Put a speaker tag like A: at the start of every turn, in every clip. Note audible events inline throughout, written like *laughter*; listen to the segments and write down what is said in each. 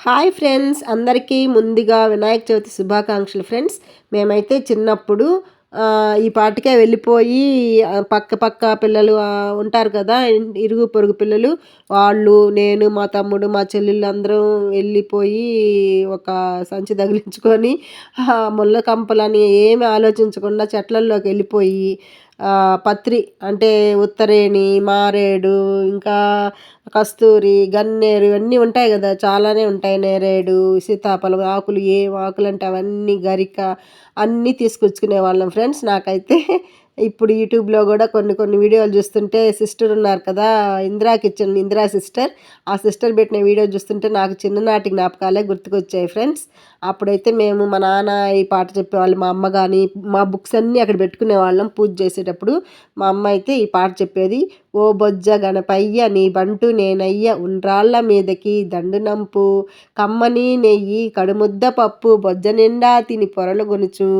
A: Hi friends అందరికీ ముందుగా వినాయక చవితి శుభాకాంక్షలు ఫ్రెండ్స్. మేమైతే చిన్నప్పుడు ఈ పాటికే వెళ్ళిపోయి పక్క పక్క పిల్లలు ఉంటారు కదా ఇరుగు పొరుగు పిల్లలు వాళ్ళు నేను మా తమ్ముడు మా చెల్లెళ్ళు అందరం వెళ్ళిపోయి ఒక సంచి తగిలించుకొని ముళ్ళ కంపలని ఏమి ఆలోచించకుండా చెట్లల్లోకి వెళ్ళిపోయి పత్రి అంటే ఉత్తరేణి మారేడు ఇంకా కస్తూరి గన్నేరు ఇవన్నీ ఉంటాయి కదా చాలానే ఉంటాయి. నేరేడు సీతాఫలం ఆకులు ఏం ఆకులు అంటే అవన్నీ గరిక అన్నీ తీసుకొచ్చుకునే వాళ్ళం. ఫ్రెండ్స్ నాకైతే ఇప్పుడు యూట్యూబ్లో కూడా కొన్ని కొన్ని వీడియోలు చూస్తుంటే సిస్టర్ ఉన్నారు కదా ఇందిరా కిచెన్ ఇందిరా సిస్టర్ ఆ సిస్టర్ పెట్టిన వీడియో చూస్తుంటే నాకు చిన్ననాటి జ్ఞాపకాలే గుర్తుకొచ్చాయి ఫ్రెండ్స్ అప్పుడైతే మేము మా నాన్న ఈ పాట చెప్పేవాళ్ళు మా అమ్మ కానీ మా బుక్స్ అన్నీ అక్కడ పెట్టుకునే వాళ్ళం పూజ చేసేటప్పుడు. మా అమ్మ అయితే ఈ పాట చెప్పేది ఓ బొజ్జ గణపయ్య నీ బంటు నేనయ్య ఉండ్రాళ్ళ మీదకి దండు నంపు. కమ్మని నెయ్యి కడుముద్ద పప్పు బొజ్జ నిండా తిని పొరలు గొనుచు.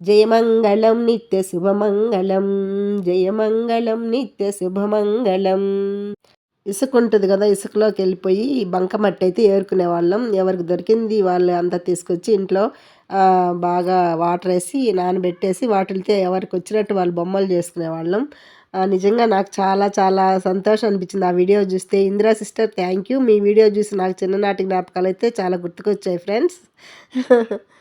A: జయమంగళం నిత్య శుభమంగళం జయమంగళం నిత్య శుభమంగళం. ఇసుక ఉంటుంది కదా ఇసుకలోకి వెళ్ళిపోయి బంకమట్టి అయితే ఏరుకునే వాళ్ళం. ఎవరికి దొరికింది వాళ్ళు అంతా తీసుకొచ్చి ఇంట్లో బాగా వాటర్ వేసి నానబెట్టేసి వాటితో ఎవరికి వచ్చినట్టు వాళ్ళు బొమ్మలు చేసుకునే వాళ్ళం. నిజంగా నాకు చాలా చాలా సంతోషం అనిపించింది. ఆ వీడియో చూస్తే ఇందిరా సిస్టర్ థ్యాంక్ యూ. మీ వీడియో చూసి నాకు చిన్ననాటి జ్ఞాపకాలు అయితే చాలా గుర్తుకొచ్చాయి ఫ్రెండ్స్. *laughs*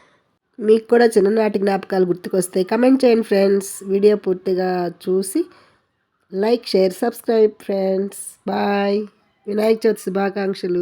A: మీకు కూడా చిన్ననాటి జ్ఞాపకాలు గుర్తుకొస్తాయి. కమెంట్ చేయండి ఫ్రెండ్స్ వీడియో పూర్తిగా చూసి like share subscribe friends bye Vinayaka Chavithi శుభాకాంక్షలు.